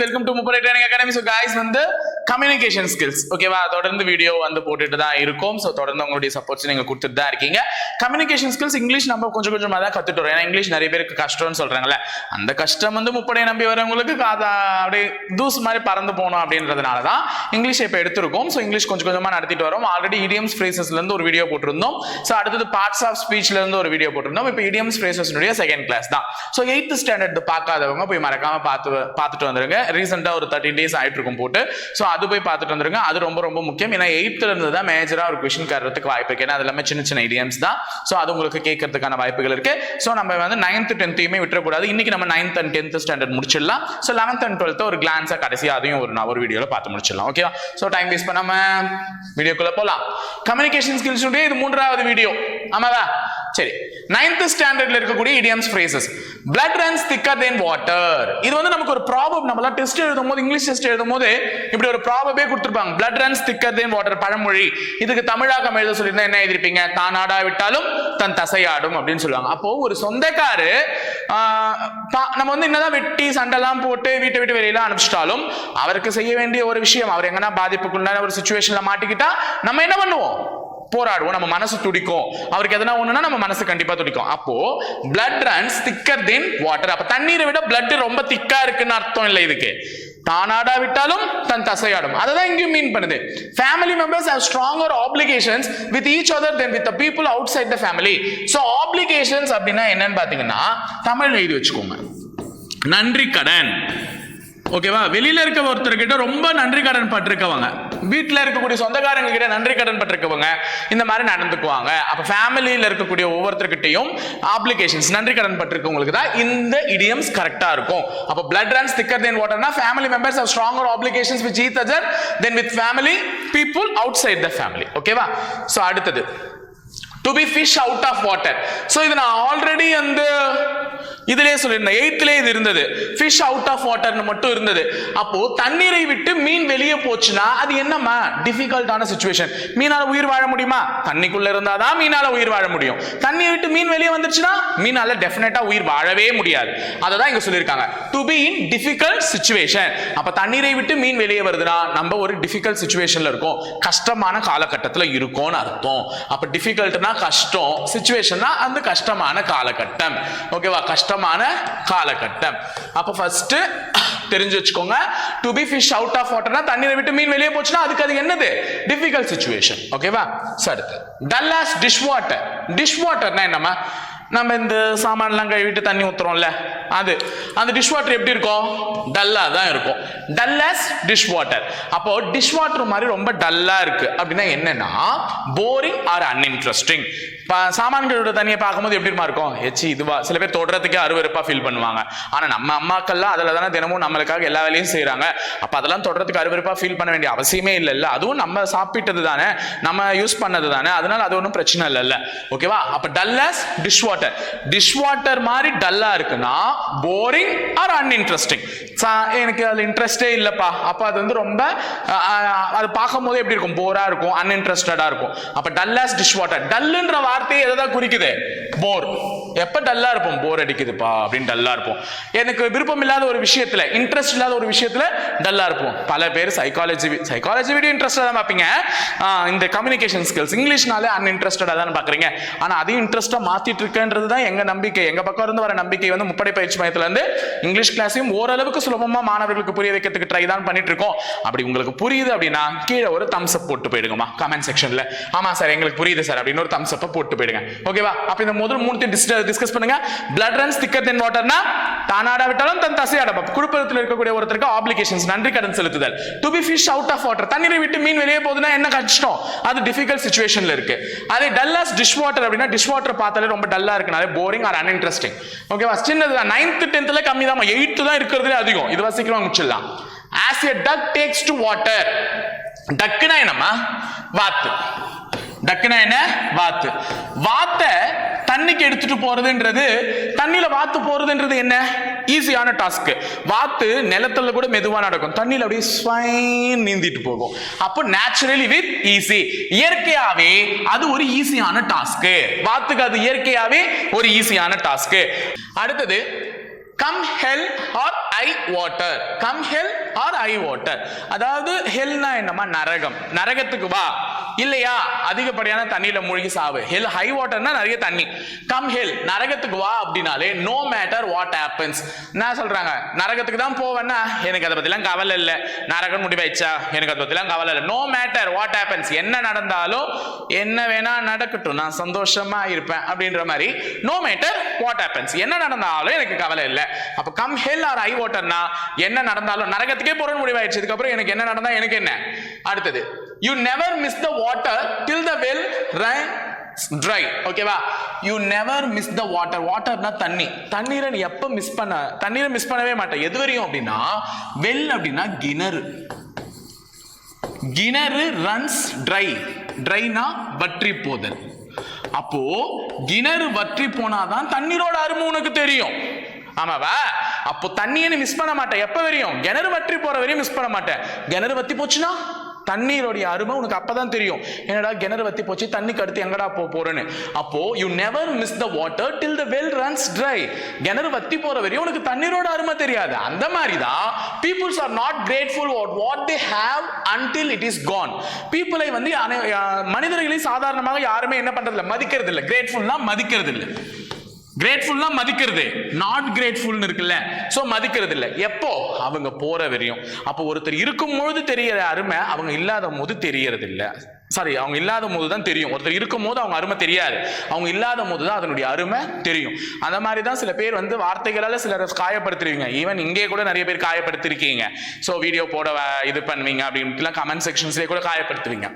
Welcome to முப்பரை training academy so guys வந்து communication skills ஓகேவா தொடர்ந்து வீடியோ வந்து போட்டுட்டு தான் இருக்கும். ஸோ தொடர்ந்து உங்களுடைய சப்போர்ட்ஸ் நீங்கள் கொடுத்துட்டு தான் இருக்கீங்க. கம்யூனிகேஷன் ஸ்கில்ஸ் இங்கிலீஷ் நம்ம கொஞ்சம் கொஞ்சமாக தான் கற்றுட்டு வரோம். ஏன்னா இங்கிலீஷ் நிறைய பேருக்கு கஷ்டம்னு சொல்கிறாங்களே அந்த கஷ்டம் வந்து முப்படையை நம்பி வரவங்களுக்கு காதா அப்படியே தூசு மாதிரி பறந்து போகணும் அப்படின்றதுனால தான் இங்கிலீஷ் இப்போ எடுத்திருக்கோம். ஸோ இங்கிலீஷ் கொஞ்சம் கொஞ்சமாக நடத்திட்டு வரோம். ஆல்ரெடி இடியம்ஸ் ஃப்ரேசஸ்லேருந்து ஒரு வீடியோ போட்டிருந்தோம். ஸோ அடுத்தது பார்ட்ஸ் ஆஃப் ஸ்பீச்லேருந்து ஒரு வீடியோ போட்டிருந்தோம். இப்போ இடியம்ஸ் ஃப்ரேசஸ்னுடைய செகண்ட் கிளாஸ் தான். ஸோ எயித்து ஸ்டாண்டர்ட் பார்க்காதவங்க போய் மறக்காமல் பார்த்து பார்த்துட்டு வந்துருங்க. ரீசெண்டாக ஒரு தேர்ட்டின் டேஸ் ஆகிட்டு இருக்கும் போட்டு. ஸோ அது போய் பார்த்துட்டு வந்துருங்க. அது ரொம்ப ரொம்ப முக்கியம். ஏன்னா எயித்துல இருந்து தான் மேஜராக ஒரு கொஷின் கறதுக்கு வாய்ப்பு இருக்கு. ஏன்னா அது எல்லாமே சின்ன சின்ன இடியம்ஸ் தான். ஸோ அது உங்களுக்கு கேட்கறதுக்கான வாய்ப்புகள் இருக்கு. ஸோ நம்ம வந்து நைன்த் டென்த்தையுமே விட்டுறக்கூடாது. இன்னைக்கு நம்ம நைன்த் அண்ட் டென்த் ஸ்டாண்டர்ட் முடிச்சிடலாம். ஸோ லெவன்த் அண்ட் டுவெல்த் ஒரு கிளான்ஸாக கடைசியாக அதையும் ஒரு நான் ஒரு வீடியோவில் பார்த்து முடிச்சிடலாம். ஓகேவா ஸோ டைம் வேஸ்ட் பண்ணாம வீடியோக்குள்ள போகலாம் கம்யூனிகேஷன் ஸ்கில்ஸ் இது மூன்றாவது வீடியோ ஆமாவா? சரி நைன்த் ஸ்டாண்டர்ட்ல இருக்கக்கூடிய idioms phrases blood runs thicker தென் வாட்டர் இது வந்து நமக்கு ஒரு ப்ராபம் நம்மளாம் டெஸ்ட் எழுதும் போது இங்கிலீஷ் டெஸ்ட் எழுதும் போது இப்படி ஒரு ப்ராபமே கொடுத்துருப்பாங்க. பிளட் ரன்ஸ் திக்கர் தென் வாட்டர் பழமொழி. இதுக்கு தமிழாக்கம் எழுத சொல்லியிருந்தா என்ன எழுதிருப்பீங்க தானாடா விட்டாலும் தன் தசையாடும் அப்படின்னு சொல்லுவாங்க. அப்போ ஒரு சொந்தக்காரு பா- நம்ம வந்து என்னதான் வெட்டி சண்டைலாம் போட்டு வீட்டை விட்டு வெளியில அனுப்பிச்சிட்டாலும் அவருக்கு செய்ய வேண்டிய ஒரு விஷயம். அவர் எங்கன்னா பாதிப்புக்குள்ளான ஒரு சுச்சுவேஷன்ல மாட்டிக்கிட்டா நம்ம என்ன பண்ணுவோம்? போராடுவோம் நம்ம மனசு துடிக்கும். அவருக்கு எதனா ஒண்ணுனா நம்ம மனசு கண்டிப்பா துடிக்கும். அப்போ பிளட் ரன்ஸ் திக்கர் தென் வாட்டர் அப்ப தண்ணீரை விட பிளட் ரொம்ப திக்கா இருக்குன்னு அர்த்தம் இல்லை இதுக்கு. தானாடா விட்டாலும் தன் தசையாடும். அதை தான் இங்கேயும் மீன் பண்ணுது. Family members have stronger applications with each other then with people outside the family so applications அப்படின்னா என்னன்னு பாத்தீங்கன்னா தமிழ் எழுதி வச்சுக்கோங்க. நன்றி கடன். ஓகேவா? வெளியில இருக்க ஒருத்தர்கிட்ட ரொம்ப நன்றி கடன் பட்டிருக்கவங்க. வீட்டில் இருக்கக்கூடிய சொந்தக்காரங்க கிட்ட நன்றி கடன் பட்டிருக்கவங்க இந்த மாதிரி நடந்துக்குவாங்க. அப்ப ஃபேமிலியில் இருக்கக்கூடிய ஒவ்வொருத்தர்கிட்டையும் ஆப்ளிகேஷன்ஸ் நன்றி கடன் பட்டிருக்கவங்களுக்கு தான் இந்த இடியம்ஸ் கரெக்டா இருக்கும். அப்ப blood runs thicker then வாட்டர்னா family members have stronger with with each then with family people outside the family ஓகேவா? ஸோ அடுத்தது. To be fish out of water so இது நான் ஆல்ரெடி வந்து இதிலே சொல்லியிருந்தேன் எயித்துலேயே இது இருந்தது. ஃபிஷ் அவுட் ஆஃப் வாட்டர்னு மட்டும் இருந்தது. அப்போ தண்ணீரை விட்டு மீன் வெளியே போச்சுன்னா அது என்னம்மா? டிஃபிகல்ட்டான சுச்சுவேஷன் மீனால உயிர் வாழ முடியுமா? தண்ணிக்குள்ள இருந்தாதான் மீனால உயிர் வாழ முடியும். தண்ணியை விட்டு மீன் வெளியே வந்துருச்சுன்னா மீனால டெஃபினட்டா உயிர் வாழவே முடியாது. அதை தான் இங்க சொல்லியிருக்காங்க. To be in difficult situation அப்ப தண்ணீரை விட்டு மீன் வெளியே வருதுன்னா நம்ம ஒரு டிஃபிகல்ட் சுச்சுவேஷன்ல இருக்கோம். கஷ்டமான காலகட்டத்தில் இருக்கோம்னு அர்த்தம். அப்ப டிஃபிகல்ட்னா கஷ்டம் சுச்சுவேஷன்னா அந்த கஷ்டமான காலகட்டம். ஓகேவா கஷ்டம் கஷ்டமான காலகட்டம். அப்போ ஃபர்ஸ்ட் தெரிஞ்சு வச்சுக்கோங்க. To be fish out of வாட்டர்னா தண்ணீரை விட்டு மீன் வெளியே போச்சுன்னா அதுக்கு அது என்னது? டிஃபிகல்ட் சுச்சுவேஷன் ஓகேவா சரி dull as dish water dish வாட்டர்னா என்னம்மா? நம்ம இந்த சாமான்லாம் கழுவிட்டு தண்ணி ஊற்றுறோம்ல அது. அந்த டிஷ் வாட்டர் எப்படி இருக்கும்? டல்லாக தான் இருக்கும். டல்லாஸ் டிஷ் வாட்டர் அப்போ டிஷ் வாட்டர் மாதிரி ரொம்ப டல்லாக இருக்குது அப்படின்னா என்னன்னா போரிங் ஆர் அன்இன்ட்ரெஸ்டிங் சாமான்களோட தண்ணியை பார்க்கும்போது எப்படி இருக்கும்? எச்சி இதுவா. சில பேர் தொடுறதுக்கே அருவறுப்பாக ஃபீல் பண்ணுவாங்க. ஆனால் நம்ம அம்மாக்கள்லாம் அதில் தானே தினமும் நம்மளுக்காக எல்லா வேலையும் செய்கிறாங்க அப்போ அதெல்லாம் தொடுறதுக்கு அருவறுப்பாக ஃபீல் பண்ண வேண்டிய அவசியமே இல்லைல்ல. அதுவும் நம்ம சாப்பிட்டது தானே. நம்ம யூஸ் பண்ணது தானே. அதனால அது ஒன்றும் பிரச்சனை இல்லைல்ல. ஓகேவா அப்போ dull as dish water dish water மாதிரி டல்லா இருக்குன்னா போரிங் ஆர் அன்இன்ட்ரெஸ்டிங் எனக்கு அதுல இன்ட்ரெஸ்டே இல்லப்பா. அப்ப அது வந்து ரொம்ப அது பார்க்கும்போது எப்படி இருக்கும்? போரா இருக்கும் அன்இன்ட்ரெஸ்டடா இருக்கும். அப்ப டல்லாஸ் டிஷ் வாட்டர் டல்லுன்ற வார்த்தையை எதை தான் குறிக்குது? போர் எப்போ டல்லா இருப்போம்? போர் அடிக்குதுப்பா அப்படின்னு டல்லா இருப்போம். எனக்கு விருப்பம் இல்லாத ஒரு விஷயத்துல இன்ட்ரெஸ்ட் இல்லாத ஒரு விஷயத்துல டல்லா இருப்போம். பல பேர் சைக்காலஜி சைக்காலஜி வீடியோ இன்ட்ரெஸ்டாக தான் பார்ப்பீங்க. இந்த கம்யூனிகேஷன் ஸ்கில்ஸ் இங்கிலீஷ்னாலே அன்இன்ட்ரெஸ்டடா தான் பார்க்குறீங்க. ஆனால் அதையும் இன்ட்ரெஸ்ட்டாக மாற்றிட்டு இருக்கேன்றது தான் எங்கள் நம்பிக்கை. எங்கள் பக்கம் இருந்து வர நம்பிக்கை வந்து முப்படை பயிற்சி மையத்துலேருந்து இங்கிலீஷ் கிளாஸையும் ஓரளவுக்கு சுலபமா மாணவர்களுக்கு புரிய வைக்கிறதுக்கு ட்ரை தான் பண்ணிட்டு இருக்கோம். அப்படி உங்களுக்கு புரியுது அப்படின்னா கீழே ஒரு தம்ஸ்அப் போட்டு போயிடுங்கம்மா கமெண்ட் செக்ஷன்ல ஆமாம் சார் எங்களுக்கு புரியுது சார். அப்படின்னு ஒரு தம்ஸ்அப்பை போட்டு போயிடுங்க. ஓகேவா அப்போ இந்த முதல் மூணு டிஸ்டர் டிஸ்கஸ் பண்ணுங்க. பிளட் ரன்ஸ் திக்கர் தென் வாட்டர்னா தானாடா விட்டாலும் தன் தசையாட குடும்பத்தில் இருக்கக்கூடிய ஒருத்தருக்கு ஆப்ளிகேஷன்ஸ் நன்றி கடன் செலுத்துதல். To be fish out of water தண்ணீரை விட்டு மீன் வெளியே போகுதுன்னா என்ன கஷ்டம்? அது டிஃபிகல்ட் சுச்சுவேஷன்ல இருக்கு. அதே டல்லாஸ் டிஷ் வாட்டர் அப்படின்னா டிஷ் வாட்டர் பார்த்தாலே ரொம்ப டல்லா இருக்குனாலே போரிங் ஆர் அன்இன்ட்ரெஸ்டிங் ஓகேவா சின்னது தான் நைன்த்து டென்த்ல கம்மி தான். எயித்து தான் இருக்கிறதுலே அதிகம். இதுவா சீக்கிரமா முடிச்சிடலாம். As a duck takes to water டக்குனா என்னம்மா? வாத்து. டக்குனா என்ன? வாத்து. வாத்தை தண்ணிக்கு எடுத்துட்டு போறதுன்றது தண்ணியில வாத்து போறதுன்றது என்ன? ஈஸியான டாஸ்க் வாத்து நிலத்துல கூட மெதுவா நடக்கும். தண்ணியில அப்படியே ஸ்வைன் நீந்திட்டு போகும். அப்போ நேச்சுரலி வித் ஈஸி இயற்கையாவே அது ஒரு ஈஸியான டாஸ்க் வாத்துக்கு அது இயற்கையாவே ஒரு ஈஸியான டாஸ்க் அடுத்தது come hell or high water come hell or high water அதாவது ஹெல்னா என்னமா நரகம். நரகத்துக்கு வா. இல்லையா? அதிகப்படியான தண்ணியில மூழ்கி சாவு. ஹெல் ஹை வாட்டர்னா நிறைய தண்ணி. கம் ஹெல் நரகத்துக்கு வா அப்படின்னாலே நோ மேட்டர் வாட் ஆப்பன்ஸ் என்ன சொல்றாங்க? நரகத்துக்கு தான் போவேன்னா எனக்கு அதை பத்திலாம் கவலை இல்லை. நரகம் முடிவாயிச்சா எனக்கு அதை பத்திலாம் கவலை இல்லை. நோ மேட்டர் வாட் ஆப்பன்ஸ் என்ன நடந்தாலும் என்ன வேணா நடக்கட்டும். நான் சந்தோஷமா இருப்பேன் அப்படின்ற மாதிரி நோ மேட்டர் வாட் ஆப்பன்ஸ் என்ன நடந்தாலும் எனக்கு கவலை இல்லை. அப்ப கம் ஹெல் ஆர் ஐ வாட்டர்னா என்ன நடந்தாலும் நரகத்துக்கே போறன்னு முடிவாயிடுச்சு இதுக்கப்புறம் எனக்கு என்ன நடந்தா எனக்கு என்ன? அடுத்தது you never miss the water till the well run dry ஓகேவா you never miss the water வாட்டர்னா தண்ணி. தண்ணீரை நீ எப்போ மிஸ் பண்ண தண்ணீரை மிஸ் பண்ணவே மாட்டேன் எது வரையும் அப்படின்னா வெல் அப்படின்னா கிணறு. கிணறு ரன்ஸ் ட்ரை ட்ரைனா வற்றி போதல். அப்போ கிணறு வற்றி போனாதான் தண்ணீரோட அருமை உனக்கு தெரியும். ஆமாவா அப்போ தண்ணியை மிஸ் பண்ண மாட்டேன் எப்ப வரையும்? கிணறு வற்றி போற வரையும் மிஸ் பண்ண மாட்டேன் கிணறு வத்தி போச்சுன்னா? தண்ணீரோடைய அருமை உனக்கு அப்பதான் தெரியும். என்னடா கிணறு வத்தி போச்சு தண்ணிக்கு அடுத்து எங்கடா போ போறேன்னு. அப்போ you never miss the water till the well runs dry கிணறு வத்தி போற வரையும் உனக்கு தண்ணீரோட அருமை தெரியாது. அந்த மாதிரி தான் peoples are not grateful what what they have until it is gone பீப்புளை வந்து அனை- சாதாரணமாக யாருமே என்ன பண்றது இல்லை மதிக்கிறது இல்லை கிரேட்ஃபுல்னா மதிக்கிறது இல்லை கிரேட்ஃபுல்னா மதிக்கிறது. நாட் கிரேட்ஃபுல்னு இருக்குல்ல. ஸோ மதிக்கிறது இல்லை எப்போ? அவங்க போற வரையும். அப்போ ஒருத்தர் இருக்கும் பொழுது தெரியற அருமை அவங்க இல்லாத போது தெரியறது இல்லை சாரி அவங்க இல்லாத போது தான் தெரியும். ஒருத்தர் இருக்கும் போது அவங்க அருமை தெரியாது. அவங்க இல்லாத போது தான் அதனுடைய அருமை தெரியும். அந்த மாதிரி தான் சில பேர் வந்து வார்த்தைகளால் சிலர் காயப்படுத்துருவீங்க. ஈவன் இங்கே கூட நிறைய பேர் காயப்படுத்திருக்கீங்க. ஸோ வீடியோ போட இது பண்ணுவீங்க அப்படின்ட்டுலாம் கமெண்ட் செக்ஷன்ஸ்லேயே கூட காயப்படுத்துவீங்க.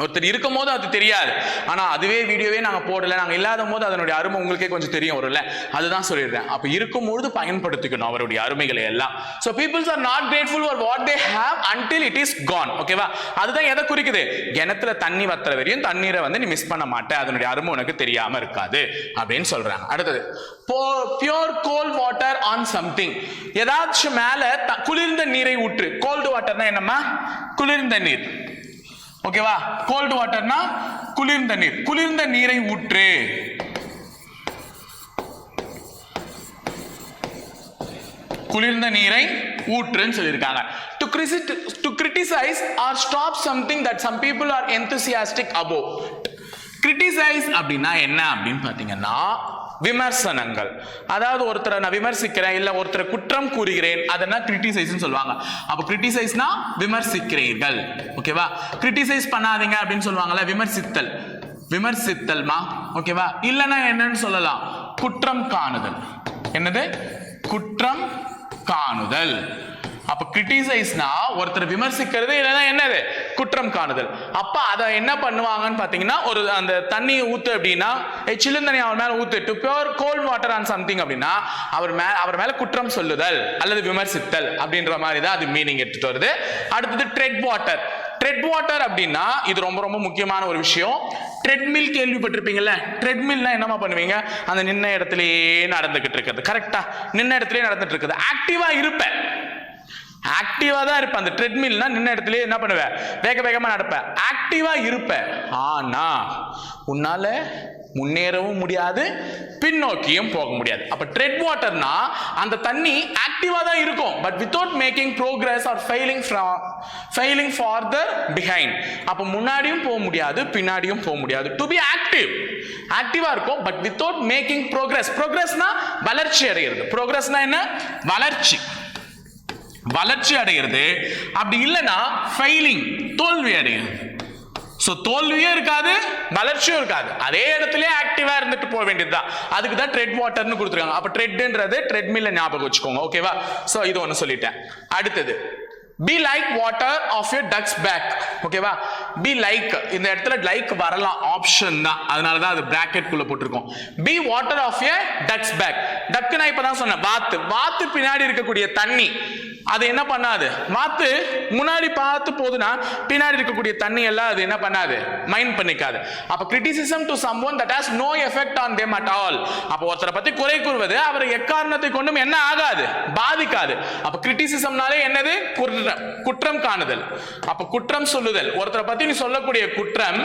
ஒருத்தர் இருக்கும் போது அது தெரியாது. ஆனால் அதுவே வீடியோவே நாங்கள் போடலை. நாங்கள் இல்லாத போது அதனுடைய அருமை உங்களுக்கே கொஞ்சம் தெரியும் வரும்ல. அதுதான் சொல்லிடுறேன் அப்போ இருக்கும் பொழுது பயன்படுத்திக்கணும் அவருடைய அருமைகளை எல்லாம். So peoples are not grateful for what they have until it is gone ஓகேவா அதுதான் எதை குறிக்குது? கிணத்துல தண்ணி வத்துற வரையும் தண்ணீரை வந்து நீ மிஸ் பண்ண மாட்டேன் அதனுடைய அருமை உனக்கு தெரியாமல் இருக்காது. அப்படின்னு சொல்கிறாங்க அடுத்தது pour cold water on something ஏதாச்சும் மேலே த- குளிர்ந்த நீரை ஊற்று. கோல்டு வாட்டர்னா என்னம்மா? குளிர்ந்த நீர். ஓகேவா? கோல்டு வாட்டர்னா குளிர்ந்த நீர். குளிர்ந்த நீரை ஊற்று. குளிர்ந்த நீரை ஊற்றுன்னு சொல்லியிருக்காங்க. To கிரிசிட் to criticize or stop something that some people are enthusiastic about criticize அப்படின்னா என்ன அப்படின்னு பார்த்தீங்கன்னா விமர்சனங்கள். அதாவது ஒருத்தரை நான் விமர்சிக்கிறேன் இல்லை ஒருத்தரை குற்றம் கூறுகிறேன் அதெல்லாம் கிரிட்டிசைஸ்னு சொல்லுவாங்க. அப்போ கிரிட்டிசைஸ்னா விமர்சிக்கிறீர்கள். ஓகேவா கிரிட்டிசைஸ் பண்ணாதீங்க அப்படின்னு சொல்லுவாங்கல்ல விமர்சித்தல். விமர்சித்தல்மா? ஓகேவா இல்லைன்னா என்னன்னு சொல்லலாம். குற்றம் காணுதல். என்னது? குற்றம் காணுதல். அப்ப கிரிட்டிசைஸ்னா ஒருத்தர் விமர்சிக்கிறது இல்லைன்னா என்னது? குற்றம் காணுதல். அப்ப அதை என்ன பண்ணுவாங்கன்னு பாத்தீங்கன்னா ஒரு அந்த தண்ணியை ஊத்து அப்படின்னா "ஏய், தண்ணி அவர் மேல ஊத்து to pour cold water on something அப்படின்னா அவர் மேல அவர் மேல குற்றம் சொல்லுதல் அல்லது விமர்சித்தல் அப்படின்ற மாதிரி தான் அது மீனிங் எடுத்துட்டு வருது. அடுத்தது ட்ரெட் வாட்டர் ட்ரெட் வாட்டர் அப்படின்னா இது ரொம்ப ரொம்ப முக்கியமான ஒரு விஷயம். ட்ரெட்மில் கேள்விப்பட்டிருப்பீங்கல்ல? ட்ரெட்மில்னா என்னமா பண்ணுவீங்க? அந்த நின்ன இடத்துலயே நடந்துகிட்டு இருக்குது கரெக்டா நின்ன இடத்துலயே நடந்துட்டு இருக்குது. ஆக்டிவா இருப்பேன். ஆக்டிவா தான் இருப்பேன். அந்த ட்ரெட்மில்னா நின்ன இடத்துலயே என்ன பண்ணுவேன்? வேக வேகமா நடப்பேன். ஆக்டிவா இருப்பேன். ஆனா உன்னால முன்னேறவும் முடியாது பின்னோக்கியும் போக முடியாது. அப்ப ட்ரெட் வாட்டர்னா அந்த தண்ணி ஆக்டிவா தான் இருக்கும். But without making progress or failing failing farther behind அப்ப முன்னாடியும் போக முடியாது பின்னாடியும் போக முடியாது. டு பி ஆக்டிவ் ஆக்டிவா இருக்கும் பட் வித்தவுட் மேக்கிங் ப்ரோக்ரஸ் ப்ரோக்ரஸ்னா வளர்ச்சி அடைகிறது ப்ரோக்ரஸ்னா என்ன? வளர்ச்சி. வளர்ச்சி அடைகிறது அப்படி இல்லைன்னா ஃபெயிலிங் தோல்வி அடைகிறது ஸோ தோல்வியும் இருக்காது வளர்ச்சியும் இருக்காது. அதே இடத்துலயே ஆக்டிவாக இருந்துட்டு போக வேண்டியதுதான். அதுக்கு தான் ட்ரெட் வாட்டர்னு கொடுத்துருக்காங்க. அப்போ ட்ரெட்ன்றது ட்ரெட்மில்ல ஞாபகம் வச்சுக்கோங்க ஓகேவா ஸோ இது ஒன்று சொல்லிட்டேன். அடுத்தது be like water off your duck's back ஓகேவா பி லைக் இந்த இடத்துல லைக் வரலாம். ஆப்ஷன் தான். அதனால தான் அது பிராக்கெட் குள்ள போட்டிருக்கோம். Be water off a duck's back duck நான் இப்பதான் சொன்னேன். வாத்து. வாத்து பின்னாடி இருக்கக்கூடிய தண்ணி. அது என்ன பண்ணாது? வாத்து முன்னாடி பார்த்து போதுன்னா பின்னாடி இருக்கக்கூடிய தண்ணி எல்லாம் அது என்ன பண்ணாது? மைண்ட் பண்ணிக்காது. அப்ப criticism to someone that has no effect on them at all அப்ப ஒருத்தரை பத்தி குறை கூறுவது அவரை எக்காரணத்தை கொண்டும் என்ன ஆகாது? பாதிக்காது. அப்ப கிரிட்டிசிசம்னாலே என்னது? குற்றம் குற்றம் காணுதல். அப்ப குற்றம் சொல்லுதல். ஒருத்தரை பத்தி அப்படின்னு சொல்லக்கூடிய குற்றம்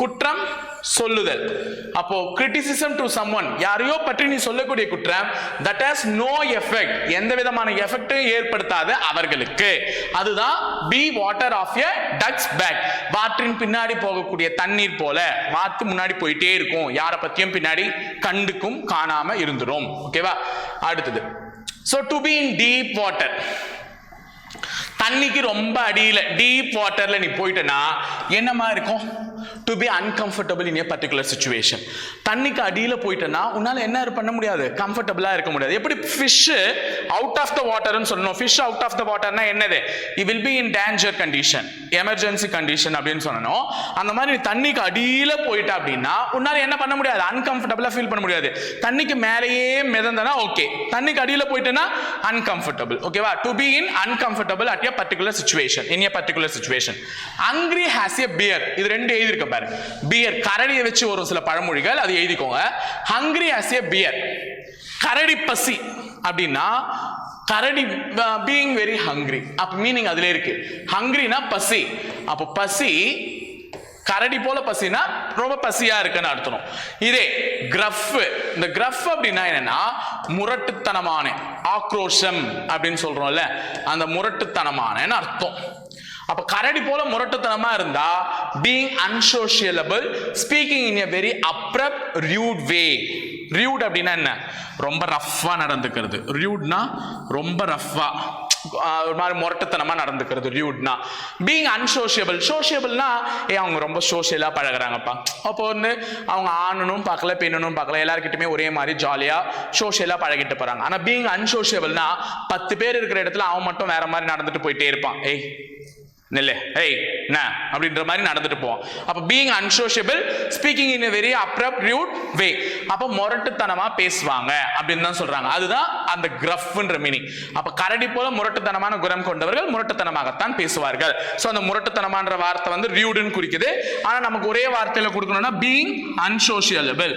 குற்றம் சொல்லுதல். அப்போ கிரிட்டிசிசம் டு சம்ஒன் யாரையோ பற்றி நீ சொல்லக்கூடிய குற்றம் தட் ஹாஸ் நோ எஃபெக்ட் எந்த விதமான எஃபெக்டும் ஏற்படுத்தாத அவர்களுக்கு. அதுதான் be water off a duck's back வாற்றின் பின்னாடி போகக்கூடிய தண்ணீர் போல வாத்து முன்னாடி போயிட்டே இருக்கும். யாரை பத்தியும் பின்னாடி கண்டுக்கும் காணாம இருந்துரும். ஓகேவா அடுத்தது. So to be in deep water தண்ணிக்கு ரொம்ப அடியில டீப் வாட்டர்ல நீ போயிட்டனா என்னமா இருக்கும்? To be uncomfortable in a particular situation தண்ணிக்கு அடியில் போயிட்டேன்னா உன்னால் என்ன பண்ண முடியாது. கம்ஃபர்டபுளாக இருக்க முடியாது. எப்படி ஃபிஷ் அவுட் ஆஃப் த வாட்டர்னு சொல்லணும். ஃபிஷ் அவுட் ஆஃப் த வாட்டர்னா என்னது? He will be in danger condition emergency condition அப்படின்னு சொல்லணும். அந்த மாதிரி தண்ணிக்கு அடியில் போயிட்ட அப்படின்னா உன்னால் என்ன பண்ண முடியாது. அன்கம்ஃபர்டபுளாக ஃபீல் பண்ண முடியாது. தண்ணிக்கு மேலேயே மிதந்தனா ஓகே தண்ணிக்கு அடியில் போயிட்டனா அன்கம்ஃபர்டபுள் ஓகேவா to be in uncomfortable at a particular situation in a particular situation angry has a bear இது ரெண்டு எழுதியிருக்க பாரு. பியர் கரடியை வச்சு ஒரு சில பழமொழிகள் அது எழுதிக்கோங்க. ஹங்கிரி ஆஸ் எ பியர் கரடி பசி. அப்படின்னா கரடி பீயிங் வெரி ஹங்கிரி அப்ப மீனிங் அதுல இருக்கு. ஹங்கிரினா பசி. அப்போ பசி கரடி போல பசினா ரொம்ப பசியா இருக்குன்னு அர்த்தம். இதே கிரஃப் இந்த கிரஃப் அப்படின்னா என்னன்னா முரட்டுத்தனமான ஆக்ரோஷம் அப்படின்னு சொல்றோம்ல அந்த முரட்டுத்தனமானன்னு அர்த்தம். அப்ப கரடி போல முரட்டுத்தனமா இருந்தா being unsociable speaking in a very abrupt rude way rude அப்படின்னா என்ன? ரொம்ப ரஃப்பா நடந்துக்கிறது. ரியூட்னா ரொம்ப ரஃப்பா ஒரு மாதிரி முரட்டுத்தனமா நடந்துக்கிறது. ரியூட்னா பீங் அன்சோஷியபிள் சோஷியபிள்னா ஏ அவங்க ரொம்ப சோஷியலாக பழகுறாங்கப்பா. அப்போ வந்து அவங்க ஆணனும் பார்க்கல பெண்ணனும் பார்க்கல எல்லாருக்கிட்டுமே ஒரே மாதிரி ஜாலியா சோஷியலாக பழகிட்டு போறாங்க. ஆனா பீங் அன்சோஷியபிள்னா பத்து பேர் இருக்கிற இடத்துல அவன் மட்டும் வேற மாதிரி நடந்துட்டு போயிட்டே இருப்பான். ஏய் நெல்லு. ஏய் என்ன? அப்படின்ற மாதிரி நடந்துட்டு போவோம். அப்போ being unsociable speaking in very abrupt rude way அப்போ முரட்டுத்தனமா பேசுவாங்க அப்படின்னு தான் சொல்றாங்க. அதுதான் அந்த கிரஃப்ன்ற மீனிங் அப்போ கரடி போல முரட்டுத்தனமான குணம் கொண்டவர்கள் முரட்டுத்தனமாகத்தான் பேசுவார்கள். ஸோ அந்த முரட்டுத்தனமான்ற வார்த்தை வந்து ரியூடுன்னு குறிக்குது. ஆனால் நமக்கு ஒரே வார்த்தையில் கொடுக்கணும்னா பீயிங் அன்சோஷியலபிள்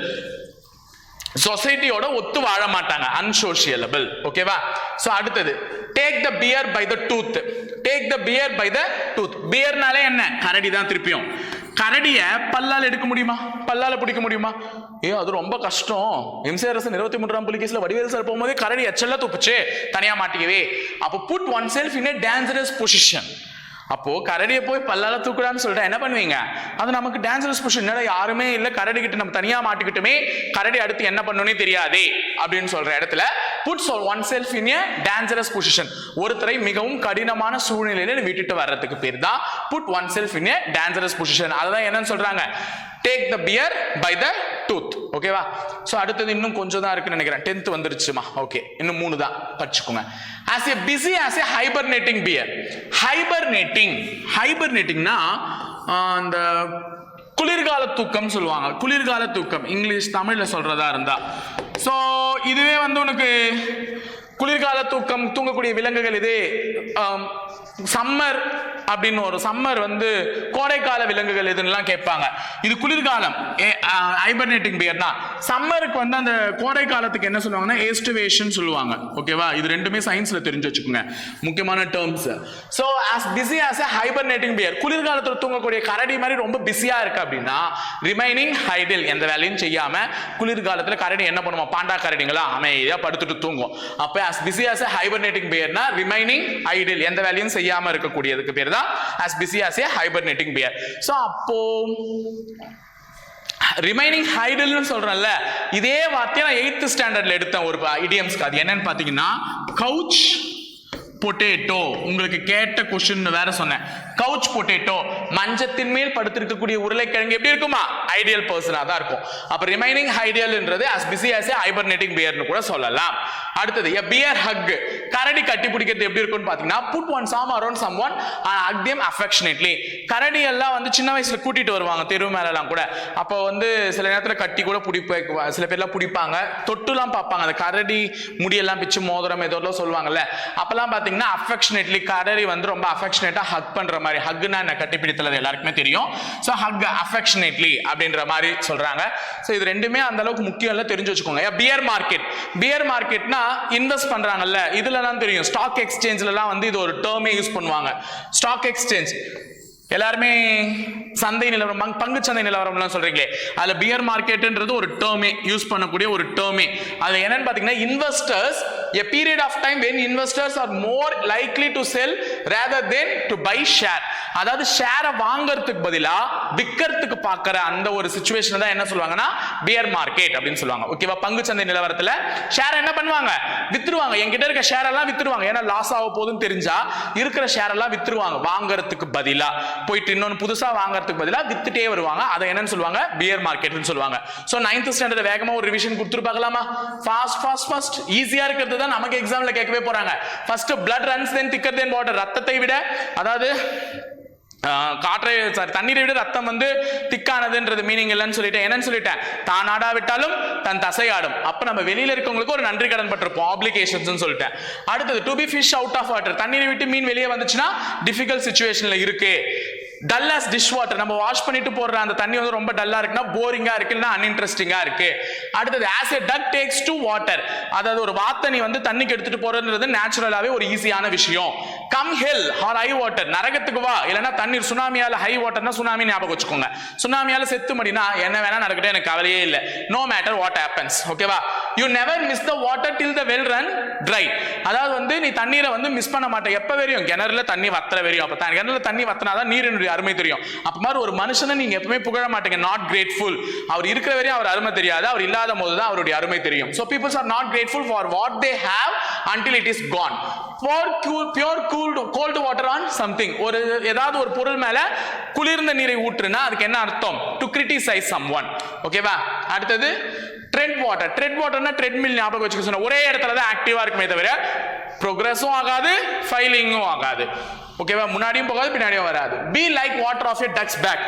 சொசைட்டியோட ஒத்து வாழ மாட்டாங்க. அன்சோஷியலபிள் ஓகேவா ஸோ அடுத்தது. Take the bear by the tooth take the bear by the tooth பியர்னாலே என்ன? கரடி தான் திருப்பியும். கரடிய பல்லால் எடுக்க முடியுமா? பல்லால் பிடிக்க முடியுமா? ஏ அது ரொம்ப கஷ்டம். எம்சி அரசன் இருபத்தி மூன்றாம் புலிகேஸ்ல வடிவேல் சார் போகும்போது கரடி எச்சல்ல துப்புச்சு தனியா மாட்டிக்கவே. அப்போ put oneself in a dangerous position அப்போ கரடியை போய் பல்லால தூக்குடான்னு சொல்லிட்டு என்ன பண்ணுவீங்க? அது நமக்கு டான்சரஸ் பொசிஷன் என்னடா யாருமே இல்ல கரடி கிட்ட நம்ம தனியா மாட்டிக்கிட்டுமே கரடி அடுத்து என்ன பண்ணுனே தெரியாதே அப்படின்னு சொல்ற இடத்துல puts oneself in a dangerous position ஒருத்தரை மிகவும் கடினமான சூழ்நிலையில விட்டுட்டு வர்றதுக்கு பேர் தான் put oneself in a dangerous position அதுதான் என்னன்னு சொல்றாங்க. Take the bear by the tooth ஓகேவா ஸோ அடுத்தது இன்னும் கொஞ்சம் தான் இருக்குன்னு நினைக்கிறேன். டென்த் வந்துருச்சுமா? ஓகே இன்னும் மூணு தான் படிச்சுக்கோங்க as a busy as a hibernating bear hibernating ஹைபர்னேட்டிங்னா அந்த குளிர்கால தூக்கம் சொல்லுவாங்க. குளிர்கால தூக்கம். இங்கிலீஷ் தமிழில் சொல்றதா இருந்தா. ஸோ இதுவே வந்து உனக்கு குளிர்கால தூக்கம் தூங்கக்கூடிய விலங்குகள் இது சம்மர் அப்படின்னு ஒரு சம்மர் வந்து கோடைக்கால விலங்குகள் எதுன்னெலாம் கேட்பாங்க. இது குளிர்காலம். ஹைபர்னேட்டிங் பியர் தான். சம்மருக்கு வந்து அந்த கோடை காலத்துக்கு என்ன சொல்லுவாங்கன்னா ஏஸ்டிவேஷன் சொல்லுவாங்க. ஓகேவா இது ரெண்டுமே சயின்ஸில் தெரிஞ்சு வச்சுக்கோங்க. முக்கியமான terms so as busy as a hibernating bear குளிர்காலத்தில் தூங்கக்கூடிய கரடி மாதிரி ரொம்ப பிஸியாக இருக்கு அப்படின்னா ரிமைனிங் ஹைடில் எந்த வேலையும் செய்யாமல் குளிர்காலத்தில் கரடி என்ன பண்ணுவோம்? பாண்டா கரடிங்களா? அமைதியாக படுத்துட்டு தூங்கும் அப்போ as busy as a hibernating பியர்னா remaining idle எந்த வேலையும் செய்யாம இருக்கக்கூடியதுக்கு பேர் தான் as busy as a hibernating bear so அப்போ ரிமைனிங் ஹைடல்னு சொல்றேன்ல இதே வார்த்தையை நான் எயித்து ஸ்டாண்டர்ட்ல எடுத்தேன் ஒரு இடியம்ஸ்க்கு அது என்னன்னு பாத்தீங்கன்னா கவுச் பொட்டேட்டோ உங்களுக்கு கேட்ட கொஸ்டின் வேற சொன்னேன். கவுச் பொட்டேட்டோ மஞ்சத்தின் மேல் படுத்திருக்கக்கூடிய உருளைக்கிழங்கு எப்படி இருக்குமா? ஐடியல் பர்சனா தான் இருக்கும். அப்ப remaining ஐடியல்ன்றது as busy as a hibernating பியர்னு கூட சொல்லலாம். அடுத்தது எ பியர் ஹக் கரடி கட்டி பிடிக்கிறது எப்படி இருக்கும்னு பாத்தீங்கன்னா put one's arm around someone hug them affectionately கரடி எல்லாம் வந்து சின்ன வயசுல கூட்டிட்டு வருவாங்க தெரு மேலெல்லாம் கூட. அப்போ வந்து சில நேரத்தில் கட்டி கூட பிடிப்ப சில பேர்லாம் பிடிப்பாங்க. தொட்டுலாம் பார்ப்பாங்க. அந்த கரடி முடியெல்லாம் பிச்சு மோதிரம் ஏதோ சொல்லுவாங்கல்ல. அப்பெல்லாம் பார்த்தீங்கன்னா அஃபெக்ஷனேட்லி கரடி வந்து ரொம்ப அஃபெக்ஷனேட்டாக ஹக் பண்ற மாதிரி ஹக்னா என்ன கட்டிப்பிடித்தல் எல்லாருக்குமே தெரியும். ஸோ ஹக் அஃபெக்ஷனேட்லி அப்படின்ற மாதிரி சொல்றாங்க. ஸோ இது ரெண்டுமே அந்த அளவுக்கு முக்கியம் இல்லை தெரிஞ்சு வச்சுக்கோங்க. பியர் மார்க்கெட் பியர் மார்க்கெட்னா இன்வெஸ்ட் பண்றாங்கல்ல இதுலலாம் தான் தெரியும். ஸ்டாக் எக்ஸ்சேஞ்ச்லலாம் வந்து இது ஒரு டேர்மே யூஸ் பண்ணுவாங்க. ஸ்டாக் எக்ஸ்சேஞ்ச் எல்லாருமே சந்தை நிலவரம் பங்கு- சந்தை நிலவரம்லாம் சொல்றீங்களே. அதுல பியர் மார்க்கெட்டுன்றது ஒரு டேர்மே யூஸ் பண்ணக்கூடிய ஒரு டேர்மே அது என்னன்னு பாத்தீங்கன்னா investors a period of time when investors are more likely to sell rather than to buy share. அதாவது ஷேரை வாங்குறதுக்கு பதிலா விற்கிறதுக்கு பார்க்குற அந்த ஒரு சுச்சுவேஷன் தான் என்ன சொல்லுவாங்கன்னா பியர் மார்க்கெட் அப்படின்னு சொல்லுவாங்க. ஓகேவா பங்குச்சந்தை நிலவரத்தில் ஷேர் என்ன பண்ணுவாங்க? வித்துருவாங்க. என்கிட்ட இருக்க ஷேர் எல்லாம் வித்துருவாங்க. ஏன்னா லாஸ் ஆக போகுதுன்னு தெரிஞ்சா இருக்கிற ஷேர் எல்லாம் வித்துருவாங்க. வாங்குறதுக்கு பதிலா. போயிட்டு இன்னொன்று புதுசா வாங்குறதுக்கு பதிலா வித்துட்டே வருவாங்க. அதை என்னன்னு சொல்லுவாங்க? பியர் மார்க்கெட்னு சொல்லுவாங்க. ஸோ நைன்த் ஸ்டாண்டர்ட் வேகமா ஒரு ரிவிஷன் கொடுத்துட்டு பார்க்கலாமா? ஃபாஸ்ட் ஃபாஸ்ட் ஃபாஸ்ட் ஈஸியா இருக்கிறது தான் நமக்கு எக்ஸாம்ல கேட்கவே போறாங்க. ஃபர்ஸ்ட் பிளட் ரன்ஸ் தென் திக்கர் தென் வாட்டர் ரத்தத்தை விட அதாவது காற்றை சாரி தண்ணீரை விட ரத்தம் வந்து திக்கானதுன்றது மீனிங் இல்லைன்னு சொல்லிட்டேன். என்னன்னு சொல்லிட்டேன்? தான் ஆடாவிட்டாலும் தன் தசை ஆடும் அப்போ நம்ம வெளியில் இருக்கவங்களுக்கு ஒரு நன்றி கடன் பட்டிருப்போம். ஆப்ளிகேஷன்ஸ் சொல்லிட்டேன். அடுத்தது to be fish out of water தண்ணீரை விட்டு மீன் வெளியே வந்துச்சுன்னா டிஃபிகல்ட் சுச்சுவேஷனில் இருக்கு. டல்லாஸ் டிஷ் வாட்டர் நம்ம வாஷ் பண்ணிட்டு போடுற அந்த தண்ணி வந்து ரொம்ப டல்லா இருக்குன்னா போரிங்கா இருக்கு இல்லைன்னா அன்இன்ட்ரெஸ்டிங்கா இருக்கு. அடுத்தது as a duck takes to water அதாவது ஒரு வாத்தனி வந்து தண்ணிக்கு எடுத்துட்டு போறதுன்றது நேச்சுரலாவே ஒரு ஈஸியான விஷயம். Come hell or high water நரகத்துக்கு வா. இல்லைன்னா தண்ணீர் சுனாமியால ஹை வாட்டர்னா சுனாமி ஞாபகம் வச்சுக்கோங்க. சுனாமியால செத்து மடினா என்ன வேணா நடக்கட்டும் எனக்கு கவலையே இல்லை. நோ மேட்டர் வாட் ஹேப்பன்ஸ் ஓகேவா you never miss the water till the well run dry அதாவது வந்து நீ தண்ணீரை வந்து மிஸ் பண்ண மாட்டேன் எப்போ வரையும்? கிணறுல தண்ணி வத்தல வரையும். அப்போ தான் கிணறுல தண்ணி வத்தினாதான் நீரினுடைய அருமை தெரியும். அப்போ மாதிரி ஒரு மனுஷனை நீங்கள் எப்பவுமே புகழ மாட்டீங்க. நாட் கிரேட்ஃபுல் அவர் இருக்கிற வரையும் அவர் அருமை தெரியாது. அவர் இல்லாத போது தான் அவருடைய அருமை தெரியும். So peoples are not grateful for what they have until it is gone for cool pour cooled cold water on something ஒரு ஏதாவது ஒரு பொருள் மேல குளிர்ந்த நீரை ஊற்றுனா அதுக்கு என்ன அர்த்தம்? டு கிரிட்டிசைஸ் சம் ஒன் ஓகேவா அடுத்தது ட்ரெட் வாட்டர் ட்ரெட் வாட்டர்னா ட்ரெட்மில் ஞாபகம் வச்சுக்க சொன்ன ஒரே இடத்துல தான் ஆக்டிவா இருக்குமே தவிர ப்ரோக்ரஸும் ஆகாது ஃபைலிங்கும் ஆகாது. ஓகேவா முன்னாடியும் போகாது பின்னாடியும் வராது. Be like water off a duck's back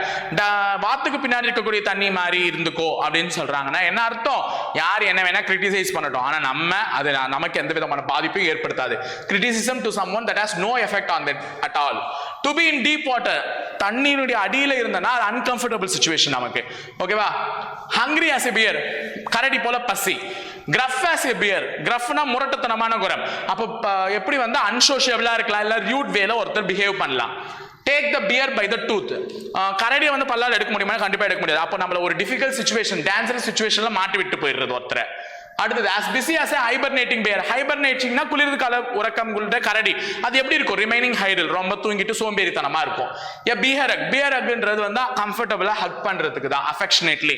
வாத்துக்கு பின்னாடி இருக்கக்கூடிய தண்ணி மாதிரி இருந்துக்கோ அப்படின்னு சொல்றாங்கன்னா என்ன அர்த்தம்? யார் என்ன வேணா கிரிட்டிசைஸ் பண்ணட்டும். ஆனா நம்ம அது நமக்கு எந்த விதமான பாதிப்பையும் ஏற்படுத்தாது. Criticism to someone that has no effect on that at all to be in deep water தண்ணீருடைய அடியில இருந்தனா அது அன்கம்ஃபர்டபுள் சுச்சுவேஷன் நமக்கு. ஓகேவா ஹங்கிரி ஆஸ் எ பியர் கரடி போல பசி. கிரஃப் ஆஸ் எ பியர் கிரஃப்னா முரட்டுத்தனமான குரம் அப்போ எப்படி வந்து அன்சோஷியபிளா இருக்கலாம் இல்ல ரியூட் வேல ஒருத்தர் பிஹேவ் பண்ணலாம். Take the bear by the tooth கரடியை வந்து பல்லால் எடுக்க முடியுமா கண்டிப்பாக எடுக்க முடியாது. அப்போ நம்மள ஒரு டிஃபிகல்ட் சுச்சுவேஷன் டேஞ்சரஸ் சுச்சுவேஷனில் மாட்டி விட்டு போயிடுறது ஒருத்தரை. அடுத்தது as busy as a hibernating bear ஹைபர்னேட்டிங்னா குளிர்ந்து கால உறக்கம் கொண்ட கரடி. அது எப்படி இருக்கும்? ரிமைனிங் ஹைடல் ரொம்ப தூங்கிட்டு சோம்பேறித்தனமா இருக்கும். ஏ பியரக் அப்படின்றது வந்து கம்ஃபர்டபுளா ஹக் பண்றதுக்கு தான் affectionately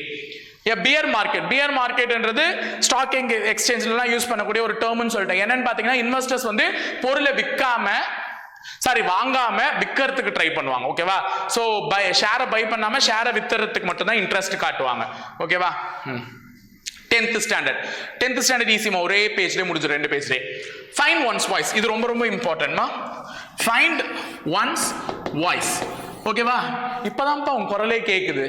a bear market bear மார்க்கெட்ன்றது stock எக்ஸ்சேஞ்ச்லாம் யூஸ் பண்ணக்கூடிய ஒரு டேர்ம்னு சொல்லிட்டேன். என்னன்னு பாத்தீங்கன்னா இன்வெஸ்டர்ஸ் வந்து பொருளை விற்காம சாரி வாங்காம விற்கிறதுக்கு ட்ரை பண்ணுவாங்க. ஓகேவா ஸோ பை ஷேரை பை பண்ணாம ஷேரை வித்துறதுக்கு மட்டும்தான் இன்ட்ரெஸ்ட் காட்டுவாங்க. ஓகேவா ம். டென்த் ஸ்டாண்டர்ட் டென்த் ஸ்டாண்டர்ட் ஈஸிமா ஒரே பேஜ்லேயே முடிஞ்சு ரெண்டு பேஜ்லேயே. ஃபைண்ட் ஒன்ஸ் வாய்ஸ் இது ரொம்ப ரொம்ப இம்பார்ட்டன்ட்மா ஃபைண்ட் ஒன்ஸ் வாய்ஸ் ஓகேவா இப்போதான்ப்பா உன் குரலே கேட்குது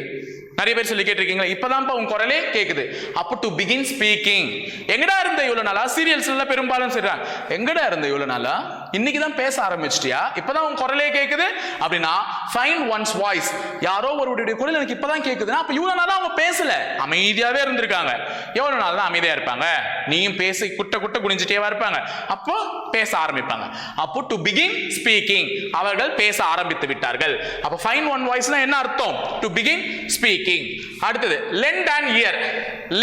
நிறைய பேர் சொல்லி கேட்டிருக்கீங்களா? இப்போதான்ப்பா உன் குரலே கேட்குது அப்போ டு பிகின் ஸ்பீக்கிங் எங்கடா இருந்த இவ்வளோ நாளா? சீரியல்ஸ்ல பெரும்பாலும் சொல்றாங்க எங்கடா இருந்த இவ்வளோ நாளா? இன்னைக்கு தான் பேச ஆரம்பிச்சிட்டியா? இப்பதான் உன் குரலே கேட்குது அப்படின்னா ஃபைன் ஒன்ஸ் வாய்ஸ் யாரோ ஒருவருடைய குரல் எனக்கு இப்பதான் கேட்குதுன்னா அப்போ இவ்வளோ நாளா அவங்க பேசல. அமைதியாவே இருந்திருக்காங்க. எவ்வளோ நாள் தான் அமைதியா இருப்பாங்க? நீயும் பேசி குட்ட குட்ட குனிஞ்சிட்டேவா இருப்பாங்க. அப்போ பேச ஆரம்பிப்பாங்க. அப்போ டு பிகின் ஸ்பீக்கிங் அவர்கள் பேச ஆரம்பித்து விட்டார்கள். அப்போ ஃபைன் ஒன் வாய்ஸ்னா என்ன அர்த்தம்? டு பிகின் ஸ்பீக்கிங் அடுத்தது லெண்ட் அண்ட் இயர்